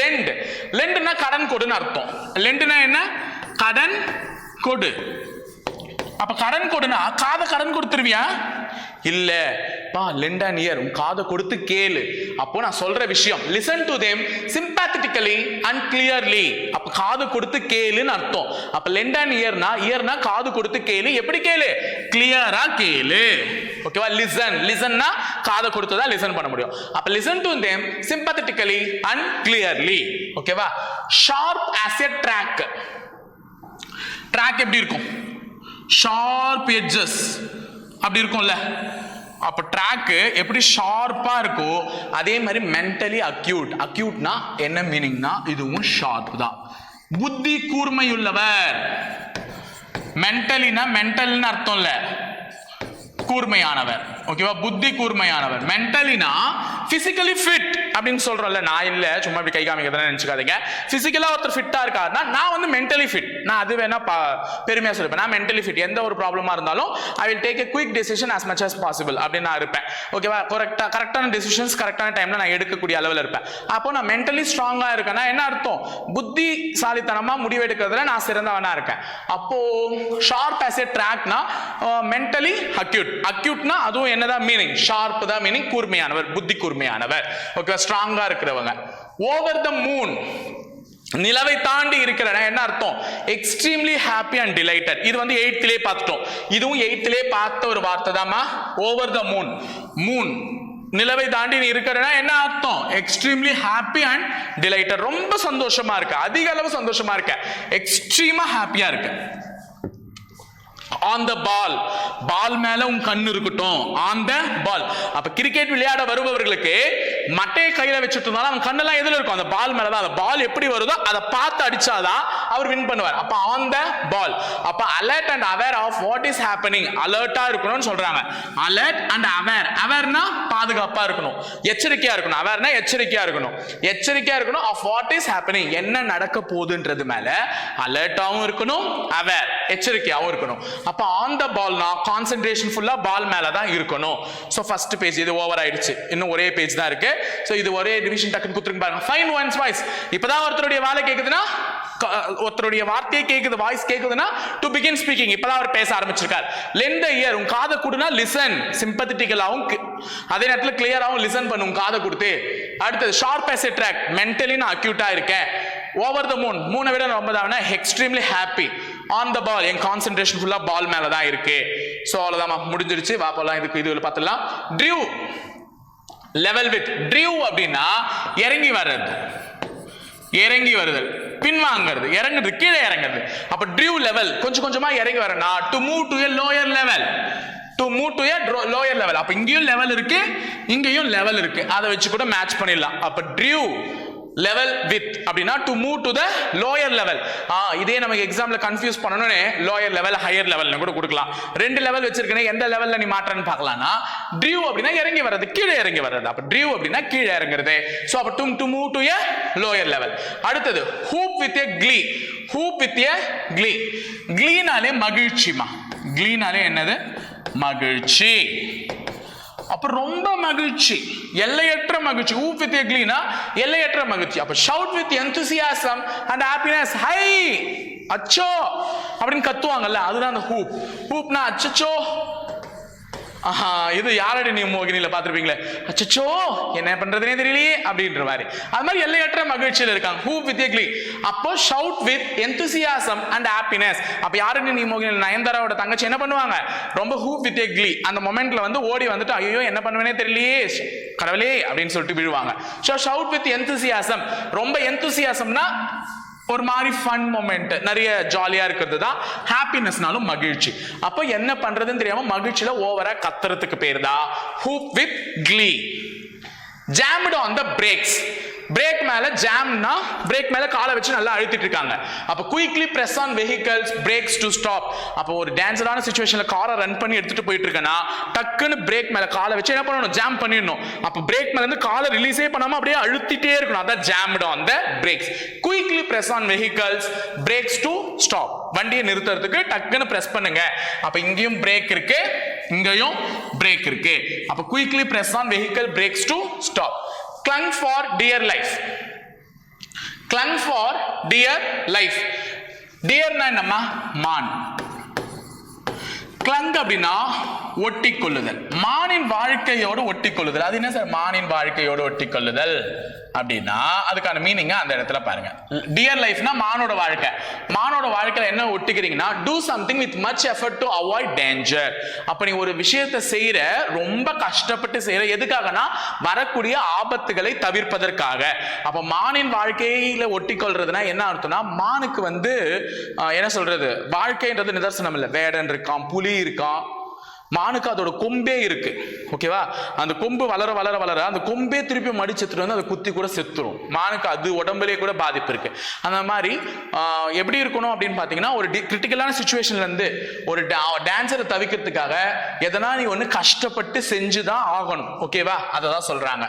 லெண்ட் லெண்ட்னா கடன் கொடுன்னு அர்த்தம். லெண்ட்னா என்ன? கடன் கொடு. அப்ப கடன் கொடுனா காதை கடன் கொடுத்துருவியா? இல்ல. பா லெண்ட் அண்ட் இயர் உன் காதை கொடுத்து கேளு. அப்போ நான் சொல்ற விஷயம் listen to them sympathetically and clearly அப்ப காது கொடுத்து கேளுன்னு அர்த்தம். அப்ப லெண்ட் அண்ட் இயர்னா இயர்னா காது கொடுத்து கேளு. எப்படி கேளு? கிளியரா கேளு. ஓகேவா லிசன் லிசன்னா காதை கொடுத்து தான் லிசன் பண்ண முடியும். அப்ப listen to them sympathetically and clearly ஓகேவா sharp as a track track எப்படி இருக்கும்? ஷார்ப் எட்ஜஸ் அப்படி இருக்கும்ல. அப்போ ட்ராக்கு எப்படி ஷார்ப்பாக இருக்கோ அதே மாதிரி மென்டலி அக்யூட் அக்யூட்னா என்ன மீனிங்னா இதுவும் ஷார்ப் தான். புத்தி கூர்மையுள்ளவர். மென்டலினா மென்டல்னு அர்த்தம் இல்லை கூர்மையானவர். ஓகேவா புத்தி கூர்மையானவர் மென்டலினா பிசிக்கலி ஃபிட் அப்படின்னு சொல்றோம்ல நான் இல்ல சும்மா இப்படி கை காமிக்கிறதுன்னு நினைச்சுக்காதீங்க. பிசிக்கலா ஒருத்தர் ஃபிட்டா இருக்காருன்னா நான் வந்து மென்டலி ஃபிட் நான் அது வேணா பா- பெருமையா சொல்லிப்பேன். நான் மென்டலி ஃபிட் எந்த ஒரு ப்ராப்ளமா இருந்தாலும் I will take a quick decision as much as possible அப்படின்னு நான் இருப்பேன். ஓகேவா கரெக்டா கரெக்டான டெசிஷன்ஸ் கரெக்டான டைம்ல நான் எடுக்கக்கூடிய அளவில் இருப்பேன். அப்போ நான் மென்டலி ஸ்ட்ராங்கா இருக்கேன்னா என்ன அர்த்தம்? புத்திசாலித்தனமா முடிவெடுக்கிறதுல நான் சிறந்தவனா இருக்கேன். அப்போ ஷார்ப் ஆஸ் ஏ ட்ராக்னா மென்டலி அக்யூட் அக்யூட்னா அதுவும் என்னதான் மீனிங் ஷார்ப் தான் மீனிங் கூர்மையானவர் புத்தி கூர்மையானவர் ஓகே ஸ்ட்ராங்கா இருக்கிறவங்க. ஓவர் த மூன் நிலவை தாண்டி இருக்கிற என்ன அர்த்தம்? எக்ஸ்ட்ரீம்லி ஹாப்பி அண்ட் டிலைட்டட் இது வந்து எயித்திலே பார்த்துட்டோம். இதுவும் எயித்திலே பார்த்த ஒரு வார்த்தை தாமா ஓவர் த மூன் மூன் நிலவை தாண்டி நீ இருக்கிறனா என்ன அர்த்தம்? எக்ஸ்ட்ரீம்லி ஹாப்பி அண்ட் டிலைட்டட் ரொம்ப சந்தோஷமா இருக்க. அதிக அளவு சந்தோஷமா இருக்க. எக்ஸ்ட்ரீமா ஹாப்பியா இருக்கு. ஆன் த பால் பால் மேல உன் கண்ணு இருக்கட்டும். ஆன் த பால் அப்ப கிரிக்கெட் விளையாட வருபவர்களுக்கு மட்டையை கையில வச்சுட்டு இருந்தாலும் அவன் கண்ணெல்லாம் எதுல இருக்கும் அந்த பால் மேலதான். அந்த பால் எப்படி வருதோ அதை பார்த்து அடிச்சாதான் அவர் வின் பண்ணுவார். அப்ப ஆன் த பால் அப்ப alert and aware of what is happening அலர்ட்டா இருக்கணும்னு சொல்றாங்க. அலர்ட் அண்ட் அவேர் அவேர்னா பாதுகாப்பா இருக்கணும். எச்சரிக்கையா இருக்கணும். அவேர்னா எச்சரிக்கையா இருக்கணும். எச்சரிக்கையா இருக்கணும் ஆஃப் வாட் இஸ் ஹேப்பனிங் என்ன நடக்க போகுதுன்றது மேல அலர்ட்டாவும் இருக்கணும். அவேர் எச்சரிக்கையாவும் இருக்கணும். அப்போ ஆன் த பால்னா கான்சென்ட்ரேஷன் ஃபுல்லாக பால் மேலே தான் இருக்கணும். ஸோ ஃபர்ஸ்ட் பேஜ் இது ஓவர் ஆயிடுச்சு. இன்னும் ஒரே பேஜ் தான் இருக்கு. ஸோ இது ஒரே டிவிஷன் டக்குன்னு கொடுத்துருங்க பாருங்க. ஃபைன் ஒன்ஸ் வாய்ஸ் இப்பதான் ஒருத்தருடைய வேலை கேட்குதுன்னா க- ஒருத்தருடைய வார்த்தையை கேட்குது வாய்ஸ் கேட்குதுன்னா டு பிகின் ஸ்பீக்கிங் இப்பதான் அவர் பேச ஆரம்பிச்சிருக்கார். லென் த இயர் உங்க காதை கொடுனா லிசன் சிம்பத்திட்டிக்கலாகவும் அதே நேரத்தில் கிளியராகவும் லிசன் பண்ணு உங்க காதை கொடுத்து. அடுத்தது ஷார்ப் எஸ் ட்ராக் மென்டலி நான் அக்யூட்டா இருக்கேன். ஓவர் த மூன் மூணை விட ரொம்ப தான் extremely happy on the ball N concentration ஃபுல்லா பால் மேல தான் இருக்கு. ஸோ அவ்வளோதான் முடிஞ்சிருச்சு. வாப்பெல்லாம் இதுக்கு இது பார்த்துலாம் ட்ரியூ லெவல் வித் ட்ரியூ அப்படின்னா இறங்கி வர்றது. இறங்கி வருதல். பின்வாங்கிறது. இறங்குறது. கீழே இறங்குறது. அப்ப ட்ரியூ லெவல் கொஞ்சம் கொஞ்சமா இறங்கி வரனா to move to a lower level to move to a lower level அப்ப இங்கேயும் லெவல் இருக்கு. இங்கேயும் லெவல் இருக்கு. அதை வச்சு கூட மேட்ச் பண்ணிடலாம். அப்ப ட்ரியூ லெவல் வித் அப்படின்னா to move to the lower level ah இதே நமக்கு எக்ஸாம்ல கன்ஃபியூஸ் பண்ணணும்னு லோயர் லெவல் ஹையர் லெவல்னு கூட கொடுக்கலாம். ரெண்டு லெவல் வச்சிருக்கேன் எந்த லெவல்ல நீ மாற்றன்னு பார்க்கலாம்னா ட்ரியூ அப்படின்னா இறங்கி வர்றது கீழே இறங்கி வர்றது. அப்ப ட்ரியூ அப்படின்னா கீழே இறங்குறது. ஸோ அப்ப டும் to move to a lower level அடுத்தது whoop with a glee whoop with a glee க்ளீனாலே மகிழ்ச்சிமா க்ளீனாலே என்னது? மகிழ்ச்சி. அப்ப ரொம்ப மகிழ்ச்சி. எல்லையற்ற மகிழ்ச்சி. ஊப் வித் எக்லினா எல்லையற்ற மகிழ்ச்சி. அப்ப shout with enthusiasm and happiness high அச்சோ! அப்படின்னு கத்துவாங்கல்ல அதுதான் அந்த ஹூப் ஹூப்னா அச்சச்சோ! ஆஹா இது யாரடி நீ மோகினியில் பார்த்துருப்பீங்களே? அச்சச்சோ என்ன பண்றதுனே தெரியலையே அப்படின்ற மாதிரி அது மாதிரி எல்லையற்ற மகிழ்ச்சியில் இருக்காங்க. ஹூ வித் எக்லி அப்போ shout with enthusiasm and happiness அப்போ யாரடி நீ மோகினியில் நயன்தாராவோட தங்கச்சி என்ன பண்ணுவாங்க? ரொம்ப ஹூ வித் எக்லி அந்த மொமெண்ட்ல வந்து ஓடி வந்துட்டு ஐயோ என்ன பண்ணுவேனே தெரியலையே கடவுளே அப்படின்னு சொல்லிட்டு விழுவாங்க. ஸோ ஷவுட் வித் எந்தூசியாசம் ரொம்ப enthusiasmனா ஒரு மாதிரி ஃபன் மூமெண்ட் நிறைய ஜாலியா இருக்கிறது தான் ஹாப்பினஸ்னாலும் மகிழ்ச்சி. அப்போ என்ன பண்றதுன்னு தெரியாம மகிழ்ச்சியில ஓவரா கத்துறதுக்கு பேர் தான் whoop with glee jammed on the brakes brake மேல ஜாம்னா பிரேக் மேல காலை வச்சு நல்லா அழுத்திட்டு இருக்காங்க. அப்ப quickly press on vehicles brakes to stop அப்போ ஒரு டேஞ்சரான சுச்சுவேஷன்ல காரை ரன் பண்ணி எடுத்துட்டு போயிட்டு இருக்கேன்னா டக்குன்னு பிரேக் மேல காலை வச்சு என்ன பண்ணணும்? ஜாம் பண்ணிடணும். அப்ப பிரேக் மேல இருந்து காலை ரிலீஸே பண்ணாம அப்படியே அழுத்திட்டே இருக்கணும். அதான் jammed on the brakes quickly press on vehicles brakes to stop வண்டியை நிறுத்துறதுக்கு டக்குன்னு பிரஸ் பண்ணுங்க. அப்ப இங்கேயும் பிரேக் இருக்கு இங்கேயும் பிரேக் இருக்கு. அப்ப quickly press on vehicle brakes to stop cling for dear life cling for dear life டியர்னா என்னம்மா? மான் கிளங் அப்படின்னா ஒட்டி கொள்ளுதல் மானின் வாழ்க்கையோடு ஒட்டி கொள்ளுதல் அது என்ன சார்? மானின் வாழ்க்கையோடு ஒட்டி கொள்ளுதல் அப்படின்னா அதுக்கான மீனிங்க அந்த இடத்துல பாருங்க. டியர் லைஃப்னா மானோட வாழ்க்கை. மானோட வாழ்க்கையில என்ன ஒட்டிக்கிறீங்கன்னா do something with much effort to avoid danger அப்ப நீ ஒரு விஷயத்தை செய்யற ரொம்ப கஷ்டப்பட்டு செய்யற எதுக்காகனா வரக்கூடிய ஆபத்துகளை தவிர்ப்பதற்காக. அப்ப மானின் வாழ்க்கையில ஒட்டி கொள்றதுனா என்ன அர்த்தம்னா மானுக்கு வந்து என்ன சொல்றது? வாழ்க்கைன்றது நிதர்சனம் இல்லை. வேடன் இருக்கான் புலி இருக்கான் மானுக்கு அதோட கொம்பே இருக்கு. ஓகேவா அந்த கொம்பு வளர வளர வளர அந்த கொம்பே திருப்பி மடிச்சத்துட்டு வந்து அதை குத்தி கூட செத்துரும். மானுக்கு அது உடம்புலயே கூட பாதிப்பு இருக்கு. அந்த மாதிரி எப்படி இருக்கணும் அப்படின்னு பார்த்தீங்கன்னா ஒரு கிரிட்டிக்கலான சுச்சுவேஷன்ல இருந்து ஒரு டான்ஸரை தவிர்க்கிறதுக்காக எதனா நீ ஒன்று கஷ்டப்பட்டு செஞ்சு தான் ஆகணும். ஓகேவா அதை தான் சொல்றாங்க.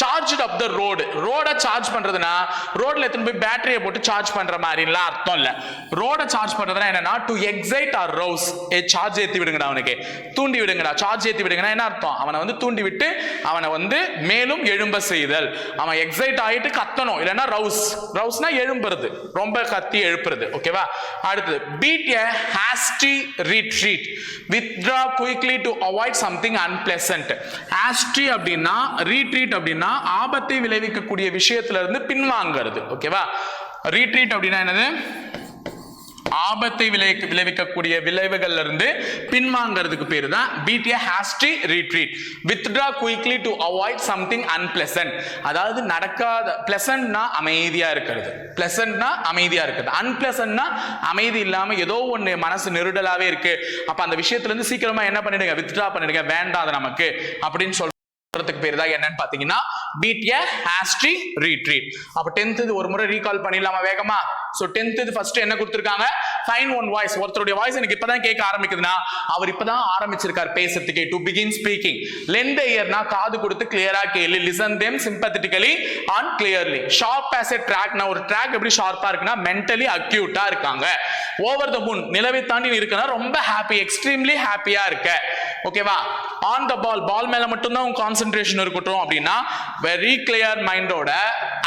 சார்ஜ் அப் த ரோடு ரோடை சார்ஜ் பண்ணுறதுன்னா ரோடில் எடுத்துன்னு போய் பேட்டரியை போட்டு சார்ஜ் பண்ணுற மாதிரிலாம் அர்த்தம் இல்லை. ரோடை சார்ஜ் பண்ணுறதுனா என்னன்னா to excite or rouse a charge ஏற்றி விடுங்கடா அவனுக்கு. தூண்டி விடுங்கடா. சார்ஜ் ஏற்றி விடுங்கன்னா என்ன அர்த்தம்? அவனை வந்து தூண்டி விட்டு அவனை வந்து மேலும் எழும்ப செய்தல். அவன் எக்ஸைட் ஆகிட்டு கத்தணும். இல்லைன்னா ரவுஸ் ரவுஸ்னா எழும்புறது. ரொம்ப கத்தி எழுப்புறது. ஓகேவா அடுத்தது beat a hasty retreat withdraw quickly to avoid something unpleasant hasty அப்படின்னா ரீட்ரீட் அப்படின்னா ஆபத்தை விளைவிக்கக்கூடிய விஷயத்துல இருந்து பின்வாங்கிறது ஓகேவா ரீட்ரீட் அப்படின்னா என்னது? ஆபத்தை விளைவிக்க விளைவிக்கக்கூடிய விளைவுகள்ல இருந்து பின்வாங்கிறதுக்கு பேரு தான் beat a hasty retreat withdraw quickly to avoid something unpleasant அதாவது நடக்காத பிளசன்ட்னா அமைதியா இருக்கிறது. பிளசன்ட்னா அமைதியா இருக்கிறது. அன்பிளசன்ட்னா அமைதி இல்லாம ஏதோ ஒன்று மனசு நெருடலாவே இருக்கு. அப்ப அந்த விஷயத்துல இருந்து சீக்கிரமா என்ன பண்ணிடுங்க? வித்ட்ரா பண்ணிடுங்க. வேண்டாம் அது நமக்கு. அப்படின்னு சொல்ற சொல்றதுக்கு பேர் தான் என்னன்னு பாத்தீங்கன்னா பீட் ஏ ஹாஸ்ட்ரி ரீட்ரீட் அப்ப டென்த் இது ஒரு முறை ரீகால் பண்ணிடலாமா வேகமா? சோ டென்த் இது ஃபர்ஸ்ட் என்ன கொடுத்துருக்காங்க? ஃபைன் ஒன் வாய்ஸ் ஒருத்தருடைய வாய்ஸ் எனக்கு இப்பதான் கேட்க ஆரம்பிக்குதுன்னா அவர் இப்பதான் ஆரம்பிச்சிருக்கார் பேசுறதுக்கு. டு பிகின் ஸ்பீக்கிங் லெந்த இயர்னா காது கொடுத்து கிளியரா கேளு. Listen them sympathetically on clearly sharp as a ட்ராக்னா ஒரு ட்ராக் எப்படி ஷார்ப்பா இருக்குன்னா மென்டலி அக்யூட்டா இருக்காங்க. ஓவர் த மூன் நிலவை தாண்டி இருக்குன்னா ரொம்ப ஹாப்பி எக்ஸ்ட்ரீம்லி ஹாப்பியா இருக்க. ஓகேவா? ஆன் த பால் பால் மேல மட்டும்தான் உங்க கான்சென்ட்ரேஷன் இருக்கட்டும் அப்படின்னா very clear மைண்டோட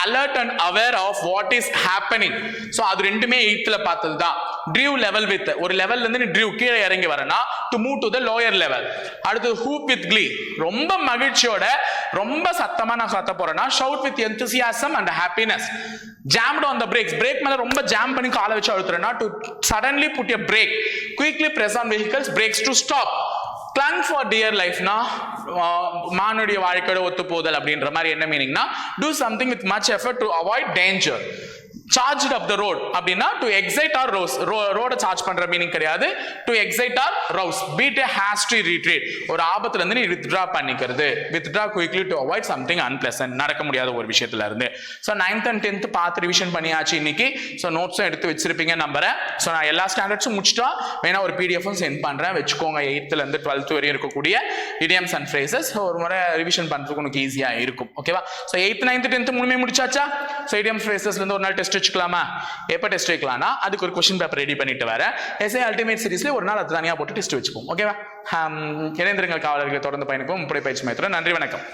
alert and aware of what is happening so அது ரெண்டுமே எயித்துல பார்த்தது தான் ட்ரீவ் லெவல் வித் ஒரு லெவல்ல இருந்து நீ ட்ரீவ் கீழே இறங்கி வரனா to move to the lower level அடுத்தது ஹூப் வித் க்ளீ ரொம்ப மகிழ்ச்சியோட ரொம்ப சத்தமா நான் கத்த போறேன்னா shout with enthusiasm and happiness jammed on the brakes brake மேல ரொம்ப ஜாம் பண்ணி காலை வச்சு அழுத்துறேன்னா to suddenly put a brake quickly press on vehicles brakes to stop cling for dear லைஃப்னா மானுடைய வாழ்க்கையோட ஒத்து போதல் அப்படின்ற மாதிரி என்ன மீனிங்னா do something with much effort to avoid danger charge up the road அப்படின்னா டு எக்ஸைட் ஆர் ரோஸ் ரோட charge பண்ற மீனிங் கிடையாது. To excite or rouse beat a hasty retreat ஒரு ஆபத்துல இருந்து நீ வித்ட்ரா பண்ணிக்கிறது. Withdraw quickly to avoid something unpleasant நடக்க முடியாத ஒரு விஷயத்துல இருந்து ஸோ நைன்த் அண்ட் டென்த் பார்த்து ரிவிஷன் பண்ணியாச்சு இன்னைக்கு. ஸோ நோட்ஸும் எடுத்து வச்சிருப்பீங்க நம்புறேன். ஸோ நான் எல்லா ஸ்டாண்டர்ட்ஸும் முடிச்சிட்டா வேணா ஒரு பிடிஎஃப்பும் சென்ட் பண்றேன். வச்சுக்கோங்க எயித்துல இருந்து டுவெல்த் வரையும் இருக்கக்கூடிய இடியம்ஸ் அண்ட் ஃப்ரேசஸ் ஒரு முறை ரிவிஷன் பண்றதுக்கு உனக்கு ஈஸியா இருக்கும். ஓகேவா ஸோ எயித் நைன்த் டென்த் மூணுமே முடிச்சாச்சா? ஸோ இடியம் ஃப்ரேசஸ்ல இருந்து ஒரு நாள் டெஸ்ட் டெஸ்ட் வச்சுக்கலாமா? எப்போ டெஸ்ட் வைக்கலாம்னா அதுக்கு ஒரு கொஸ்டின் பேப்பர் ரெடி பண்ணிட்டு வரேன் எஸ்ஏ அல்டிமேட் சீரிஸ்ல ஒரு நாள் அது தனியாக போட்டு டெஸ்ட் வச்சுப்போம். ஓகேவா இணைந்திருங்கள் காவலர்கள் தொடர்ந்து பயணிப்போம். முப்படை பயிற்சி மையத்துடன் நன்றி வணக்கம்.